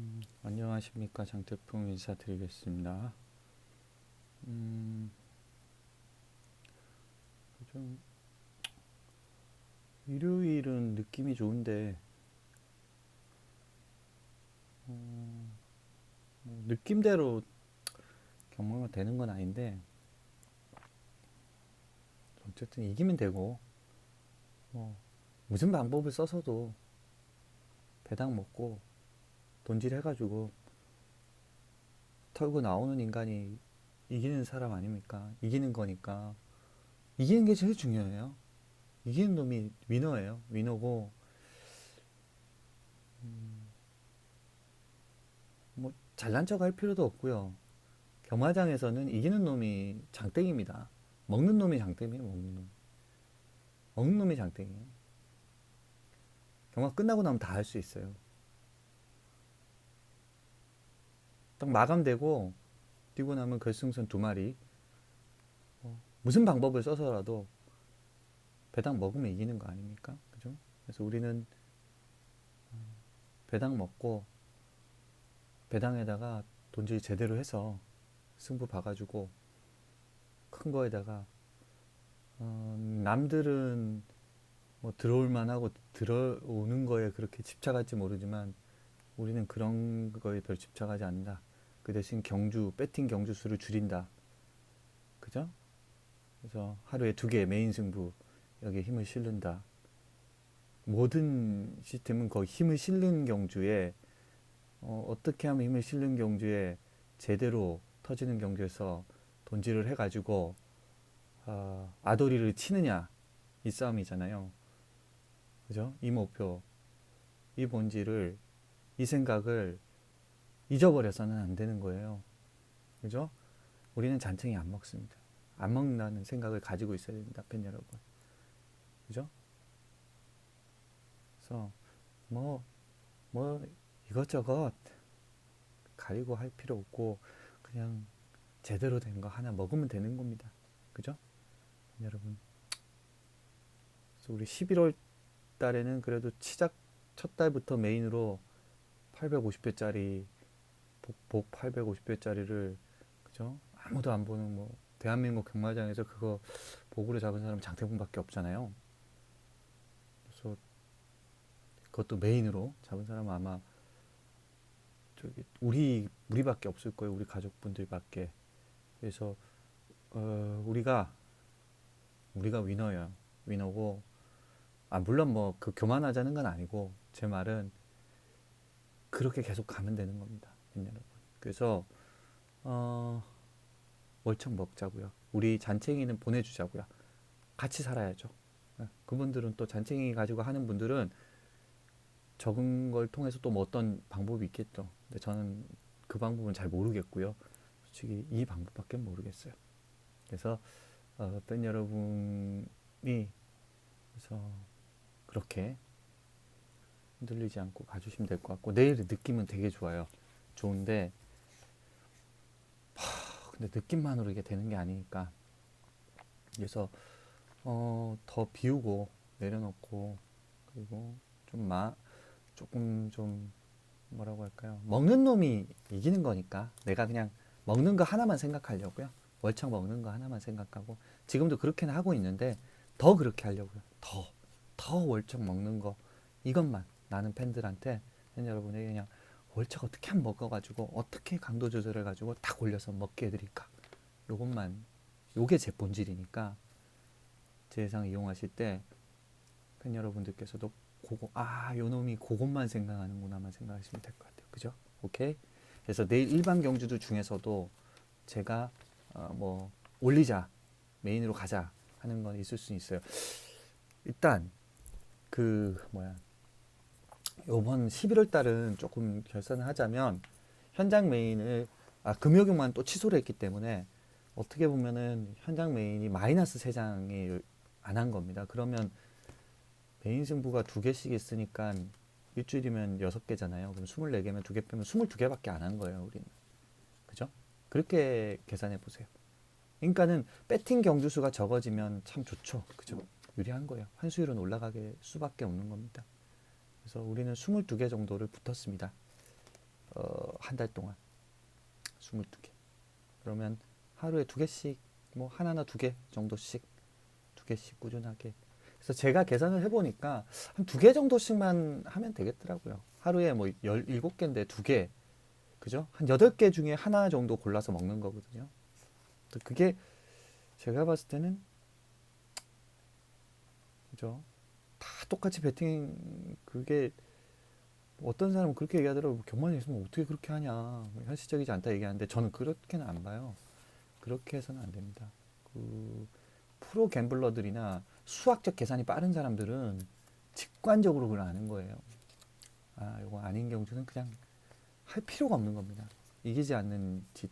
음, 안녕하십니까 장태풍 인사드리겠습니다. 음, 좀 일요일은 느낌이 좋은데 어, 뭐 느낌대로 경마가 되는 건 아닌데 어쨌든 이기면 되고 뭐 무슨 방법을 써서도 배당 먹고 돈질 해가지고 털고 나오는 인간이 이기는 사람 아닙니까? 이기는 거니까 이기는 게 제일 중요해요. 이기는 놈이 위너예요. 위너고 음, 뭐 잘난 척 할 필요도 없고요. 경마장에서는 이기는 놈이 장땡입니다. 먹는 놈이 장땡이에요. 먹는 놈. 먹는 놈이 장땡이에요. 경마 끝나고 나면 다 할 수 있어요. 딱 마감되고 뛰고 나면 결승선 두 마리 어, 무슨 방법을 써서라도 배당 먹으면 이기는 거 아닙니까? 그죠? 그래서 우리는 어, 배당 먹고 배당에다가 돈질 제대로 해서 승부 봐가지고 큰 거에다가 어, 남들은 뭐 들어올 만하고 들어오는 거에 그렇게 집착할지 모르지만 우리는 그런 거에 별 집착하지 않는다. 그 대신 경주, 배팅 경주 수를 줄인다. 그죠? 그래서 하루에 두 개 메인 승부 여기에 힘을 실른다. 모든 시스템은 거의 힘을 실는 경주에 어, 어떻게 하면 힘을 실는 경주에 제대로 터지는 경주에서 돈질을 해가지고 어, 아도리를 치느냐 이 싸움이잖아요. 그죠? 이 목표, 이 본질을, 이 생각을 잊어버려서는 안 되는 거예요. 그죠? 우리는 잔챙이 안 먹습니다. 안 먹는다는 생각을 가지고 있어야 됩니다, 팬 여러분. 그죠? 그래서 뭐, 뭐 이것저것 가리고 할 필요 없고 그냥 제대로 된 거 하나 먹으면 되는 겁니다. 그죠? 팬 여러분. 우리 11월 달에는 그래도 시작 첫 달부터 메인으로 850회짜리 복, 복 850회짜리를 그죠? 아무도 안 보는 뭐 대한민국 경마장에서 그거 복으로 잡은 사람 장태풍밖에 없잖아요. 그래서 그것도 메인으로 잡은 사람은 아마 저기 우리 우리밖에 없을 거예요. 우리 가족분들밖에. 그래서 어, 우리가 우리가 위너예요. 위너고 아 물론 뭐 그 교만하자는 건 아니고 제 말은 그렇게 계속 가면 되는 겁니다, 여러분. 그래서 어, 월척 먹자고요. 우리 잔챙이는 보내주자고요. 같이 살아야죠. 예, 그분들은 또 잔챙이 가지고 하는 분들은 적은 걸 통해서 또 뭐 어떤 방법이 있겠죠. 근데 저는 그 방법은 잘 모르겠고요. 솔직히 이 방법밖에 모르겠어요. 그래서 어, 팬 여러분이 그래서 그렇게 흔들리지 않고 가주시면 될 것 같고 내일 느낌은 되게 좋아요. 좋은데 하, 근데 느낌만으로 이게 되는 게 아니니까 그래서 어, 더 비우고 내려놓고 그리고 좀 마 조금 좀 뭐라고 할까요? 먹는 놈이 이기는 거니까 내가 그냥 먹는 거 하나만 생각하려고요. 월척 먹는 거 하나만 생각하고 지금도 그렇게는 하고 있는데 더 그렇게 하려고요. 더. 더 월척 먹는 거 이것만 나는 팬들한테 팬 여러분에게 그냥 월척 어떻게 한 먹어가지고 어떻게 강도 조절해 가지고 딱 올려서 먹게 해드릴까? 요것만 요게 제 본질이니까 제 예상 이용하실 때 팬 여러분들께서도 그거 아 요놈이 그것만 생각하는구나만 생각하시면 될 것 같아요. 그죠? 오케이? 그래서 내일 일반 경주들 중에서도 제가 어, 뭐 올리자 메인으로 가자 하는 건 있을 수 있어요. 일단 그 뭐야 요번 11월 달은 조금 결산을 하자면 현장 메인을 아 금요일만 또 취소를 했기 때문에 어떻게 보면은 현장 메인이 마이너스 3장이 안 한 겁니다. 그러면 메인 승부가 두 개씩 있으니까 일주일이면 여섯 개잖아요. 그럼 24개면 두 개 빼면 22개밖에 안 한 거예요, 우리는. 그죠? 그렇게 계산해 보세요. 그러니까는 배팅 경주수가 적어지면 참 좋죠. 그죠? 유리한 거예요. 환수율은 올라가게 수밖에 없는 겁니다. 그래서 우리는 22개 정도를 붙었습니다. 어, 한 달 동안 22개. 그러면 하루에 두 개씩 뭐 하나나 두 개 정도씩 두 개씩 꾸준하게. 그래서 제가 계산을 해 보니까 한 두 개 정도씩만 하면 되겠더라고요. 하루에 뭐 17개인데 두 개. 그죠? 한 8개 중에 하나 정도 골라서 먹는 거거든요. 또 그게 제가 봤을 때는 그죠? 다 똑같이 배팅 그게 어떤 사람은 그렇게 얘기하더라고. 경만이 있으면 어떻게 그렇게 하냐. 뭐 현실적이지 않다 얘기하는데 저는 그렇게는 안 봐요. 그렇게 해서는 안 됩니다. 그 프로 갬블러들이나 수학적 계산이 빠른 사람들은 직관적으로 그걸 아는 거예요. 아 이거 아닌 경우는 그냥 할 필요가 없는 겁니다. 이기지 않는 짓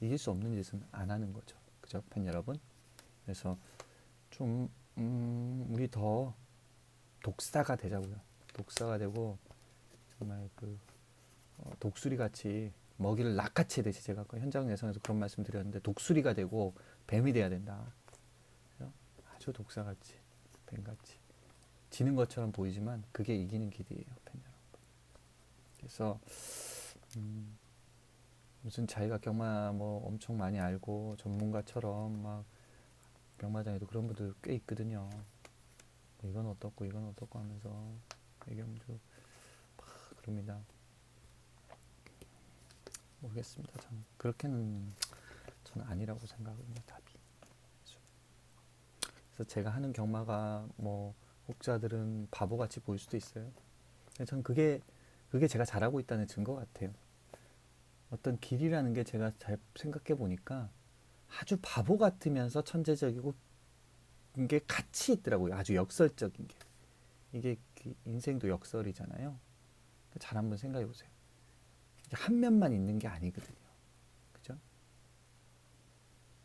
이길 수 없는 짓은 안 하는 거죠. 그죠 팬 여러분? 그래서 좀 음, 우리 더 독사가 되자고요 독사가 되고 정말 그 어, 독수리 같이 먹이를 낚아채 듯이 제가 그 현장 예선에서 그런 말씀 드렸는데 독수리가 되고 뱀이 돼야 된다. 아주 독사같이 뱀같이 지는 것처럼 보이지만 그게 이기는 길이에요, 팬 여러분. 그래서 음, 무슨 자기가 경마 뭐 엄청 많이 알고 전문가처럼 막 경마장에도 그런 분들 꽤 있거든요. 뭐 이건 어떻고 이건 어떻고 하면서 얘기하면 좀 그럽니다. 모르겠습니다. 저는 그렇게는 저는 아니라고 생각합니다. 답이. 그래서 제가 하는 경마가 뭐 혹자들은 바보같이 보일 수도 있어요. 저는 그게 그게 제가 잘하고 있다는 증거 같아요. 어떤 길이라는 게 제가 잘 생각해 보니까 아주 바보 같으면서 천재적이고 게 같이 있더라고요. 아주 역설적인 게. 이게 그 인생도 역설이잖아요. 잘 한번 생각해 보세요. 한 면만 있는 게 아니거든요. 그죠?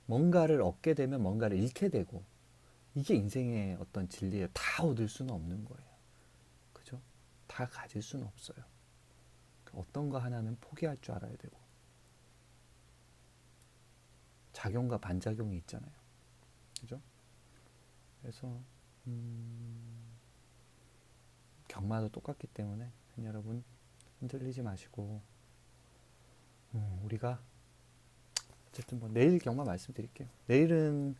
뭔가를 얻게 되면 뭔가를 잃게 되고 이게 인생의 어떤 진리예요. 다 얻을 수는 없는 거예요. 그죠? 다 가질 수는 없어요. 어떤 거 하나는 포기할 줄 알아야 되고 작용과 반작용이 있잖아요. 그죠? 그래서 음, 경마도 똑같기 때문에 여러분 흔들리지 마시고 음, 우리가 어쨌든 뭐 내일 경마 말씀드릴게요. 내일은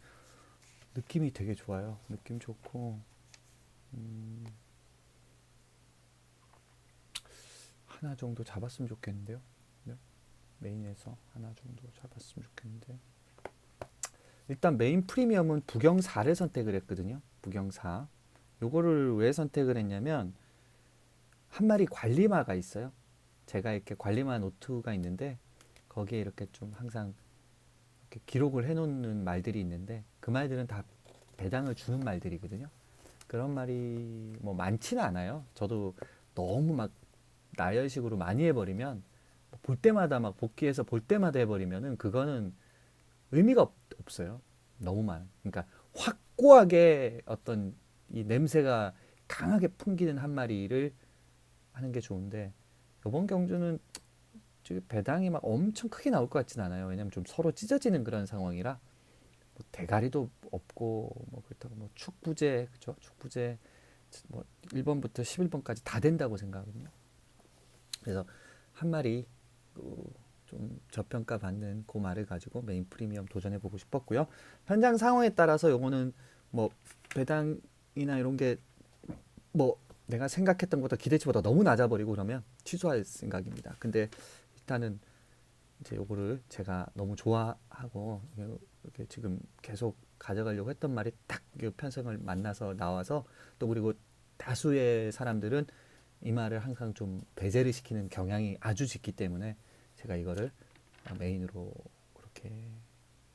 느낌이 되게 좋아요. 느낌 좋고 음, 하나 정도 잡았으면 좋겠는데요. 네? 메인에서 하나 정도 잡았으면 좋겠는데 일단 메인 프리미엄은 부경 4를 선택을 했거든요. 부경 4. 요거를 왜 선택을 했냐면 한 마리 관리마가 있어요. 제가 이렇게 관리마 노트가 있는데 거기에 이렇게 좀 항상 이렇게 기록을 해 놓는 말들이 있는데 그 말들은 다 배당을 주는 말들이거든요. 그런 말이 뭐 많지는 않아요. 저도 너무 막 나열식으로 많이 해버리면 볼 때마다 막 복귀해서 볼 때마다 해버리면은 그거는 의미가 없, 없어요. 너무 많. 그러니까 확고하게 어떤 이 냄새가 강하게 풍기는 한 마리를 하는 게 좋은데 이번 경주는 배당이 막 엄청 크게 나올 것 같진 않아요. 왜냐면 좀 서로 찢어지는 그런 상황이라 뭐 대가리도 없고 뭐 그렇다고 뭐 축부제 그죠? 축부제 뭐 1번부터 11번까지 다 된다고 생각하거든요. 그래서 한 마리 그 좀 저평가 받는 그 말을 가지고 메인 프리미엄 도전해 보고 싶었고요. 현장 상황에 따라서 요거는 뭐 배당이나 이런 게 뭐 내가 생각했던 것보다 기대치보다 너무 낮아 버리고 그러면 취소할 생각입니다. 근데 일단은 이제 요거를 제가 너무 좋아하고 이렇게 지금 계속 가져가려고 했던 말이 딱 편성을 만나서 나와서 또 그리고 다수의 사람들은 이 말을 항상 좀 배제를 시키는 경향이 아주 짙기 때문에 제가 이거를 메인으로 그렇게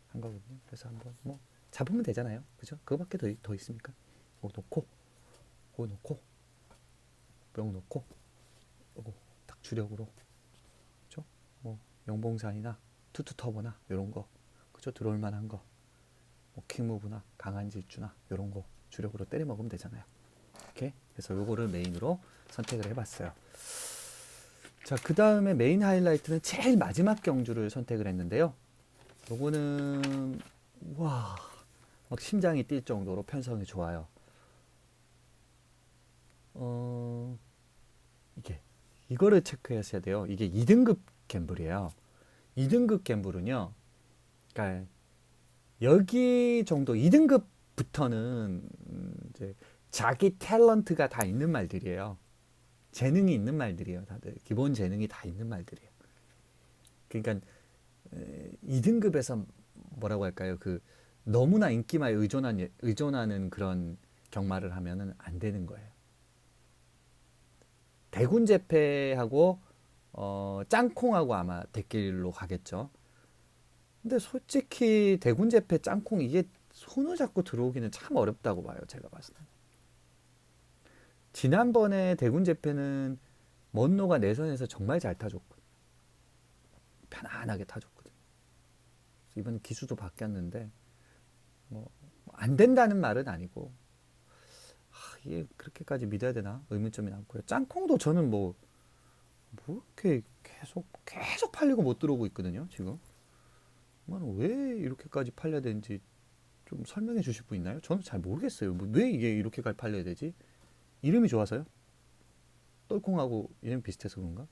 한 거거든요. 그래서 한번 뭐 잡으면 되잖아요. 그죠? 그거밖에 더, 더 있습니까? 그거 놓고, 그거 놓고, 뿅 놓고 요거 딱 주력으로 그죠? 뭐 영봉산이나 투투터보나 이런 거 그죠? 들어올 만한 거. 뭐 킹무브나 강한 질주나 이런 거 주력으로 때려 먹으면 되잖아요. 이렇게 그래서 요거를 메인으로 선택을 해봤어요. 자, 그 다음에 메인 하이라이트는 제일 마지막 경주를 선택을 했는데요. 요거는 와, 막 심장이 뛸 정도로 편성이 좋아요. 어, 이게 이거를 체크하셔야 돼요. 이게 2등급 갬블이에요. 2등급 갬블은요. 그러니까 여기 정도 2등급부터는 이제 자기 탤런트가 다 있는 말들이에요. 재능이 있는 말들이에요. 다들 기본 재능이 다 있는 말들이에요. 그러니까 2등급에서 뭐라고 할까요? 그 너무나 인기만 의존한 의존하는 그런 경마를 하면은 안 되는 거예요. 대군 제패하고 어, 짱콩하고 아마 대길로 가겠죠. 근데 솔직히 대군 제패 짱콩 이게 손을 잡고 들어오기는 참 어렵다고 봐요. 제가 봤을 때. 지난번에 대군 제패는 먼노가 내선에서 정말 잘 타줬고 편안하게 타줬거든요. 이번 기수도 바뀌었는데 뭐 안 된다는 말은 아니고 아, 이게 그렇게까지 믿어야 되나 의문점이 남고요. 짱콩도 저는 뭐, 뭐 이렇게 계속 계속 팔리고 못 들어오고 있거든요. 지금 왜 이렇게까지 팔려야 되는지 좀 설명해 주실 분 있나요? 저는 잘 모르겠어요. 뭐왜 이게 이렇게까지 팔려야 되지? 이름이 좋아서요? 똘콩하고 이름 비슷해서 그런가?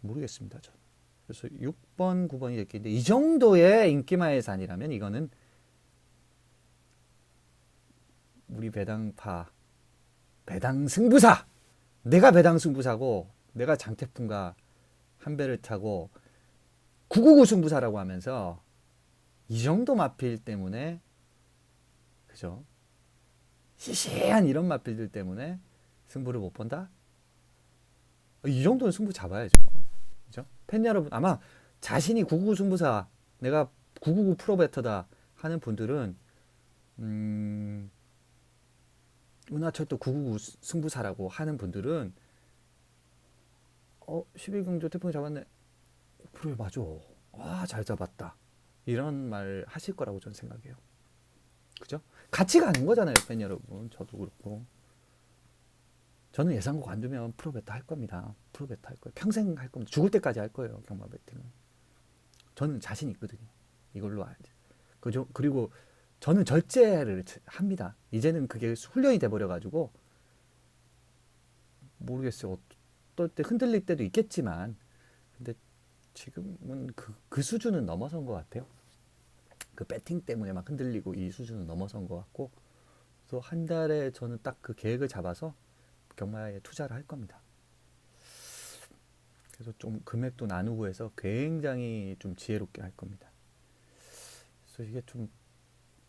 모르겠습니다. 저. 그래서 6번, 9번이 됐겠는데 이 정도의 인기마의 산이라면 이거는 우리 배당파 배당 승부사 내가 배당 승부사고 내가 장태풍과 한 배를 타고 999 승부사라고 하면서 이 정도 마필 때문에 그죠? 시시한 이런 마필들 때문에 승부를 못 본다? 이 정도는 승부 잡아야죠. 그죠? 팬 여러분, 아마 자신이 999 승부사, 내가 999 프로베터다 하는 분들은, 음, 은하철도 999 승부사라고 하는 분들은, 어, 11경조 태풍 잡았네. 그래, 맞아. 와, 잘 잡았다. 이런 말 하실 거라고 저는 생각해요. 그죠? 같이 가는 거잖아요, 팬 여러분. 저도 그렇고. 저는 예상국 안 두면 프로베타 할 겁니다. 프로베타 할 거예요. 평생 할 겁니다. 죽을 때까지 할 거예요, 경마 베팅은. 저는 자신 있거든요. 이걸로 알지. 그죠? 그리고 저는 절제를 합니다. 이제는 그게 훈련이 돼버려가지고 모르겠어요. 어떨 때 흔들릴 때도 있겠지만, 근데 지금은 그, 그 수준은 넘어선 것 같아요. 그 배팅 때문에 막 흔들리고 이 수준은 넘어선 것 같고 그래서 한 달에 저는 딱 그 계획을 잡아서 경마에 투자를 할 겁니다. 그래서 좀 금액도 나누고 해서 굉장히 좀 지혜롭게 할 겁니다. 그래서 이게 좀,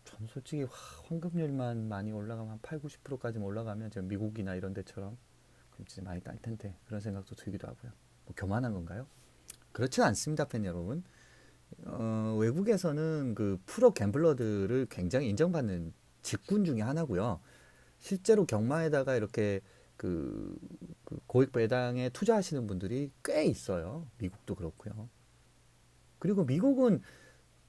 전 솔직히 황금률만 많이 올라가면 한 8, 90%까지 올라가면 지금 미국이나 이런 데처럼 그럼 진짜 많이 딸 텐데 그런 생각도 들기도 하고요. 뭐 교만한 건가요? 그렇지는 않습니다, 팬 여러분. 어, 외국에서는 그 프로 갬블러들을 굉장히 인정받는 직군 중에 하나고요. 실제로 경마에다가 이렇게 그, 그 고액 배당에 투자하시는 분들이 꽤 있어요. 미국도 그렇고요. 그리고 미국은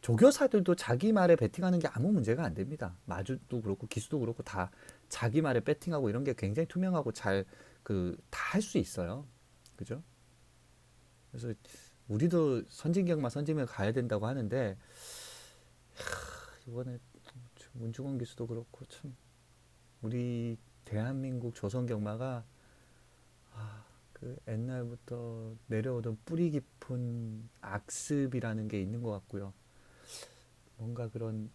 조교사들도 자기 말에 베팅하는 게 아무 문제가 안 됩니다. 마주도 그렇고 기수도 그렇고 다 자기 말에 베팅하고 이런 게 굉장히 투명하고 잘 그 다 할 수 있어요. 그죠? 그래서 우리도 선진경마 선진을 가야 된다고 하는데 하, 이번에 문중원 교수도 그렇고 참 우리 대한민국 조선 경마가 아, 그 옛날부터 내려오던 뿌리 깊은 악습이라는 게 있는 것 같고요. 뭔가 그런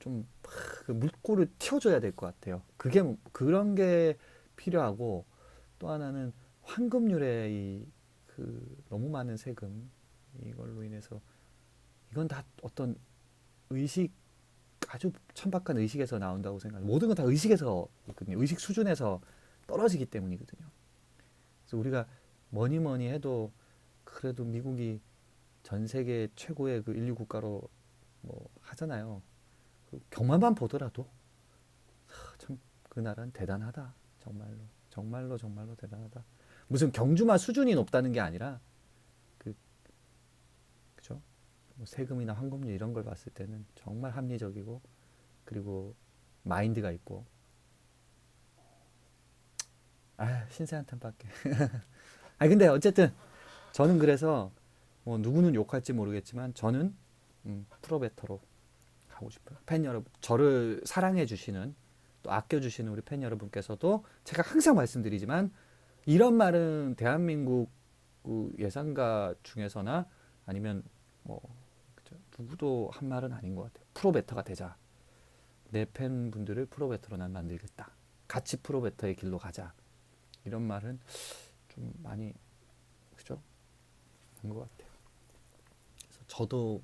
좀 그 물꼬를 튀어줘야 될 것 같아요. 그게 그런 게 필요하고 또 하나는 황금률의 이 그 너무 많은 세금 이걸로 인해서 이건 다 어떤 의식 아주 천박한 의식에서 나온다고 생각해요. 모든 건 다 의식에서 있거든요. 의식 수준에서 떨어지기 때문이거든요. 그래서 우리가 뭐니 뭐니 해도 그래도 미국이 전 세계 최고의 그 인류 국가로 뭐 하잖아요. 그 경마만 보더라도 참 그 나라는 대단하다. 정말로 정말로 정말로 대단하다. 무슨 경주마 수준이 높다는 게 아니라 그 그죠? 뭐 세금이나 황금률 이런 걸 봤을 때는 정말 합리적이고 그리고 마인드가 있고. 아 신세한 템밖에. 아 근데 어쨌든 저는 그래서 뭐 누구는 욕할지 모르겠지만 저는 음, 프로베터로 가고 싶어요. 팬 여러분 저를 사랑해 주시는 또 아껴 주시는 우리 팬 여러분께서도 제가 항상 말씀드리지만 이런 말은 대한민국 그 예상가 중에서나 아니면 뭐? 누구도 한 말은 아닌 것 같아요. 프로베터가 되자. 내 팬분들을 프로베터로 난 만들겠다. 같이 프로베터의 길로 가자. 이런 말은 좀 많이 그죠? 한것 같아요. 그래서 저도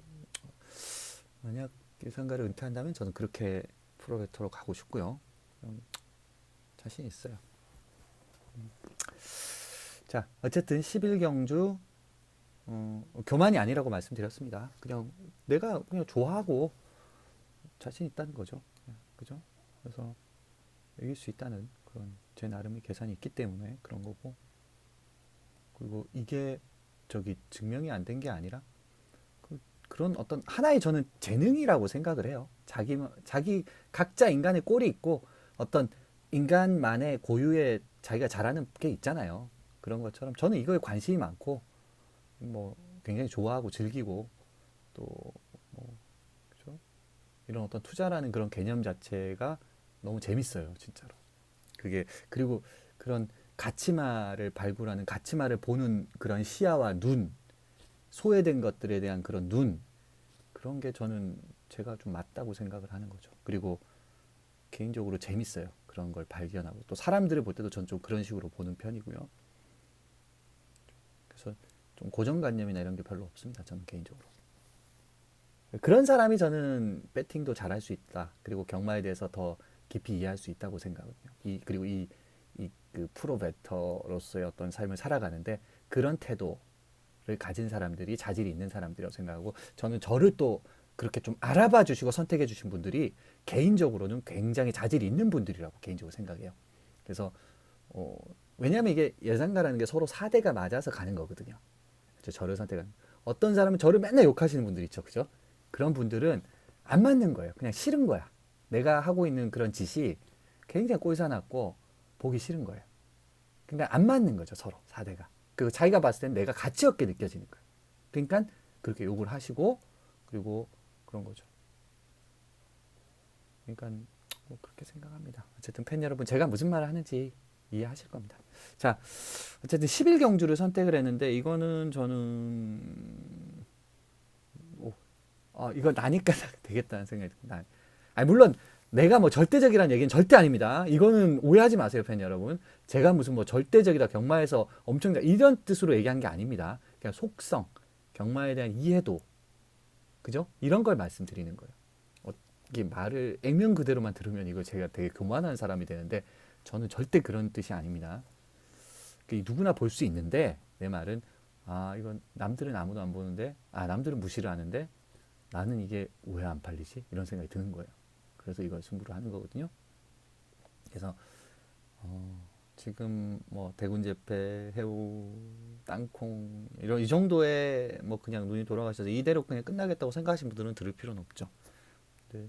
만약 예상가를 은퇴한다면 저는 그렇게 프로베터로 가고 싶고요. 음, 자신 있어요. 음. 자, 어쨌든 11경주 어, 교만이 아니라고 말씀드렸습니다. 그냥 내가 그냥 좋아하고 자신 있다는 거죠. 그죠? 그래서 이길 수 있다는 그런 제 나름의 계산이 있기 때문에 그런 거고 그리고 이게 저기 증명이 안 된 게 아니라 그, 그런 어떤 하나의 저는 재능이라고 생각을 해요. 자기 자기 각자 인간의 꼴이 있고 어떤 인간만의 고유의 자기가 잘하는 게 있잖아요. 그런 것처럼 저는 이거에 관심이 많고 뭐 굉장히 좋아하고 즐기고 또뭐 그죠? 이런 어떤 투자라는 그런 개념 자체가 너무 재밌어요, 진짜로. 그게 그리고 그런 가치마를 발굴하는 가치마를 보는 그런 시야와 눈, 소외된 것들에 대한 그런 눈 그런 게 저는 제가 좀 맞다고 생각을 하는 거죠. 그리고 개인적으로 재밌어요. 그런 걸 발견하고 또 사람들을 볼 때도 전 좀 그런 식으로 보는 편이고요. 그래서 좀 고정관념이나 이런 게 별로 없습니다. 저는 개인적으로. 그런 사람이 저는 배팅도 잘할 수 있다. 그리고 경마에 대해서 더 깊이 이해할 수 있다고 생각해요. 이 그리고 이 이 그 프로 베터로서의 어떤 삶을 살아가는데 그런 태도를 가진 사람들이 자질이 있는 사람들이라고 생각하고 저는 저를 또 그렇게 좀 알아봐 주시고 선택해 주신 분들이 개인적으로는 굉장히 자질이 있는 분들이라고 개인적으로 생각해요. 그래서 어, 왜냐하면 이게 예상가라는 게 서로 사대가 맞아서 가는 거거든요. 그렇죠? 저를 선택하는 어떤 사람은 저를 맨날 욕하시는 분들 있죠, 그죠? 그런 분들은 안 맞는 거예요. 그냥 싫은 거야. 내가 하고 있는 그런 짓이 굉장히 꼴사납고 보기 싫은 거예요. 그러니까 안 맞는 거죠, 서로 사대가. 그리고 자기가 봤을 땐 내가 가치 없게 느껴지는 거예요. 그러니까 그렇게 욕을 하시고 그리고 그런 거죠. 그러니까 뭐 그렇게 생각합니다. 어쨌든 팬 여러분 제가 무슨 말을 하는지 이해하실 겁니다. 자, 어쨌든 11경주를 선택을 했는데 이거는 저는 오, 아, 이거 나니까 되겠다는 생각이 듭니다. 아니 물론 내가 뭐 절대적이라는 얘기는 절대 아닙니다. 이거는 오해하지 마세요, 팬 여러분. 제가 무슨 뭐 절대적이다 경마에서 엄청 이런 뜻으로 얘기한 게 아닙니다. 그냥 속성, 경마에 대한 이해도, 그죠? 이런 걸 말씀드리는 거예요. 어, 이게 말을 액면 그대로만 들으면 이거 제가 되게 교만한 사람이 되는데 저는 절대 그런 뜻이 아닙니다. 누구나 볼 수 있는데 내 말은 아 이건 남들은 아무도 안 보는데 아 남들은 무시를 하는데 나는 이게 왜 안 팔리지 이런 생각이 드는 거예요. 그래서 이걸 승부를 하는 거거든요. 그래서 어, 지금 뭐 대군제패, 해우, 땅콩 이런 이 정도의 뭐 그냥 눈이 돌아가셔서 이대로 그냥 끝나겠다고 생각하시는 분들은 들을 필요는 없죠. 네.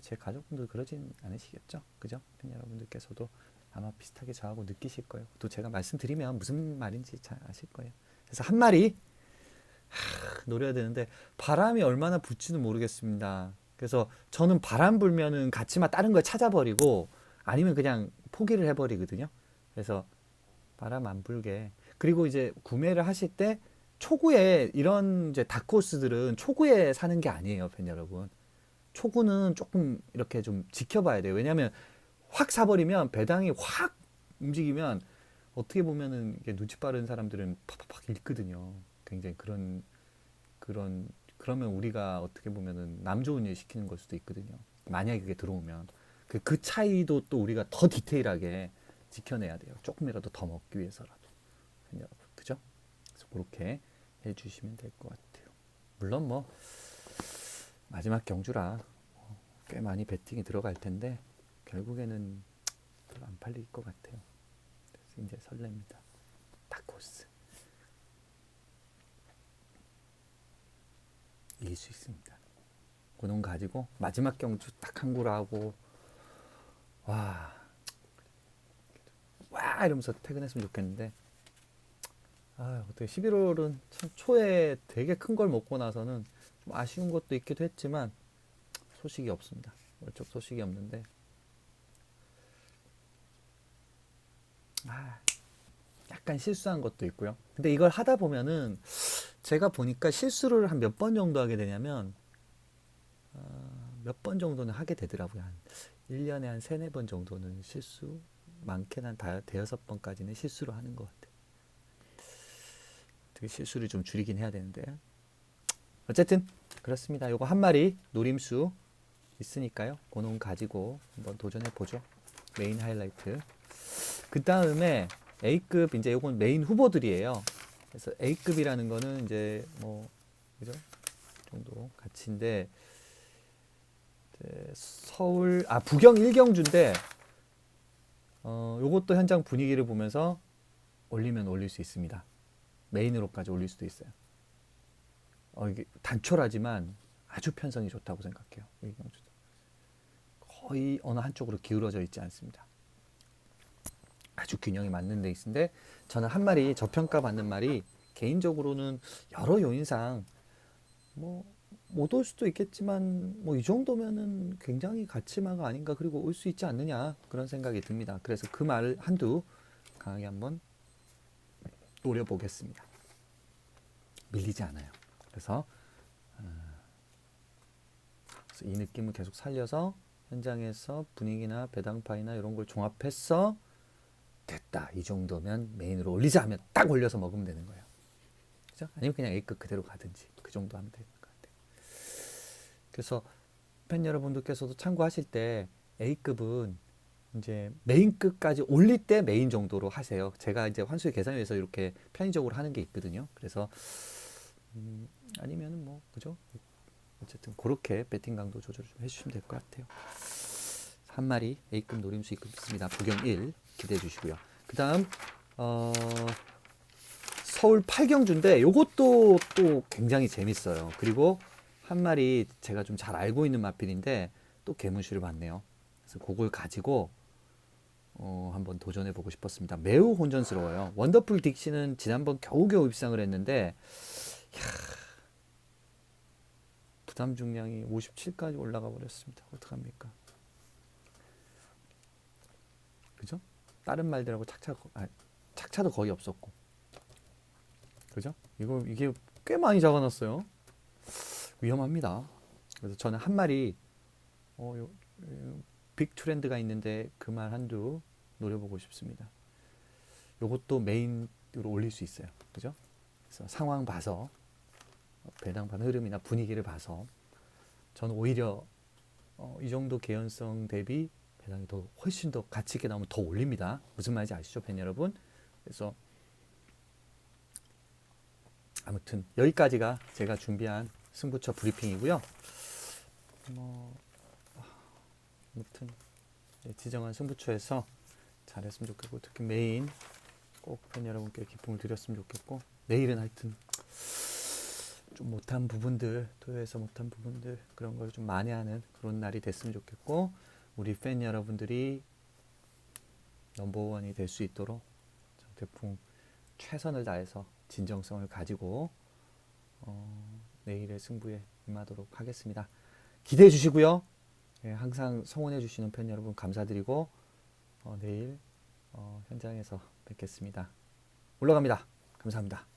제 가족분들 그러진 않으시겠죠, 그죠? 팬 여러분들께서도 아마 비슷하게 저하고 느끼실 거예요. 또 제가 말씀드리면 무슨 말인지 잘 아실 거예요. 그래서 한 마리 하, 노려야 되는데 바람이 얼마나 불지는 모르겠습니다. 그래서 저는 바람 불면은 같이만 다른 걸 찾아버리고 아니면 그냥 포기를 해버리거든요. 그래서 바람 안 불게. 그리고 이제 구매를 하실 때 초구에 이런 이제 다크호스들은 초구에 사는 게 아니에요, 팬 여러분. 초구는 조금 이렇게 좀 지켜봐야 돼요. 왜냐하면 확 사버리면 배당이 확 움직이면 어떻게 보면은 이게 눈치 빠른 사람들은 팍팍팍 읽거든요. 굉장히 그런 그런 그러면 우리가 어떻게 보면은 남 좋은 일 시키는 걸 수도 있거든요. 만약에 그게 들어오면 그, 그 차이도 또 우리가 더 디테일하게 지켜내야 돼요. 조금이라도 더 먹기 위해서라도. 그죠? 그래서 그렇게 해주시면 될 것 같아요. 물론 뭐 마지막 경주라 꽤 많이 베팅이 들어갈 텐데 결국에는 안 팔릴 것 같아요. 그래서 이제 설렙니다. 다코스 이길 수 있습니다. 그놈 가지고 마지막 경주 딱 한 구를 하고 와, 와 이러면서 퇴근했으면 좋겠는데 아, 어떻게 11월은 참 초에 되게 큰 걸 먹고 나서는 좀 아쉬운 것도 있기도 했지만 소식이 없습니다. 월적 소식이 없는데 아, 약간 실수한 것도 있고요. 근데 이걸 하다 보면은 제가 보니까 실수를 한 몇 번 정도 하게 되냐면 어, 몇번 정도는 하게 되더라고요. 한 1년에 한 세네 번 정도는 실수 많게는 한 다- 대여섯 번까지는 실수를 하는 것 같아요. 그 실수를 좀 줄이긴 해야 되는데 어쨌든 그렇습니다. 요거 한 마리 노림수 있으니까요. 그놈 가지고 한번 도전해 보죠. 메인 하이라이트. 그 다음에 A급 이제 요건 메인 후보들이에요. 그래서 A급이라는 거는 이제 뭐 그죠? 정도 가치인데 서울 아 부경 일경주인데 어 요것도 현장 분위기를 보면서 올리면 올릴 수 있습니다. 메인으로까지 올릴 수도 있어요. 어 이게 단촐하지만 아주 편성이 좋다고 생각해요. 일경주도 거의 어느 한쪽으로 기울어져 있지 않습니다. 아주 균형이 맞는 데 있는데 저는 한 마리 저평가 받는 말이 개인적으로는 여러 요인상 뭐 못 올 수도 있겠지만 뭐 이 정도면은 굉장히 가치마가 아닌가 그리고 올 수 있지 않느냐 그런 생각이 듭니다. 그래서 그 말을 한두 강하게 한번 노려보겠습니다. 밀리지 않아요. 그래서, 어, 그래서 이 느낌을 계속 살려서 현장에서 분위기나 배당파이나 이런 걸 종합해서 됐다. 이 정도면 메인으로 올리자 하면 딱 올려서 먹으면 되는 거예요. 그죠? 아니면 그냥 A급 그대로 가든지 그 정도 하면 되는 것 같아요. 그래서 팬 여러분들께서도 참고하실 때 A급은 이제 메인급까지 올릴 때 메인 정도로 하세요. 제가 이제 환수의 계산위에서 이렇게 편의적으로 하는 게 있거든요. 그래서 음, 아니면은 뭐 그죠? 어쨌든 그렇게 배팅 강도 조절 좀 해주시면 될 것 같아요. 한 마리 A급 노림수 입금 있습니다. 부경 1 기대해 주시고요. 그 다음 어, 서울 팔경주인데 요것도 또 굉장히 재밌어요. 그리고 한 마리 제가 좀 잘 알고 있는 마필인데 또 개문수를 봤네요. 그래서 그걸 가지고 어, 한번 도전해 보고 싶었습니다. 매우 혼전스러워요. 원더풀 딕시는 지난번 겨우겨우 입상을 했는데 이야, 부담 중량이 57까지 올라가 버렸습니다. 어떡합니까? 그죠? 다른 말들하고 착차 아, 착차도 거의 없었고. 그죠? 이거 이게 꽤 많이 잡아놨어요. 위험합니다. 그래서 저는 한 마리 어, 요, 요, 빅 트렌드가 있는데 그 말 한두 노려보고 싶습니다. 요것도 메인으로 올릴 수 있어요. 그죠? 그래서 상황 봐서 배당판 흐름이나 분위기를 봐서 저는 오히려 어, 이 정도 개연성 대비 배당이 더 훨씬 더 가치 있게 나오면 더 올립니다. 무슨 말인지 아시죠, 팬 여러분? 그래서 아무튼 여기까지가 제가 준비한 승부처 브리핑이고요. 뭐 아무튼 네, 지정한 승부처에서 잘했으면 좋겠고 특히 메인 꼭 팬 여러분께 기쁨을 드렸으면 좋겠고 내일은 하여튼 좀 못한 부분들 토요에서 못한 부분들 그런 걸 좀 만회하는 그런 날이 됐으면 좋겠고 우리 팬 여러분들이 넘버원이 될 수 있도록 저 태풍 최선을 다해서 진정성을 가지고 어, 내일의 승부에 임하도록 하겠습니다. 기대해 주시고요. 예, 항상 성원해 주시는 팬 여러분 감사드리고 어, 내일 어, 현장에서 뵙겠습니다. 올라갑니다. 감사합니다.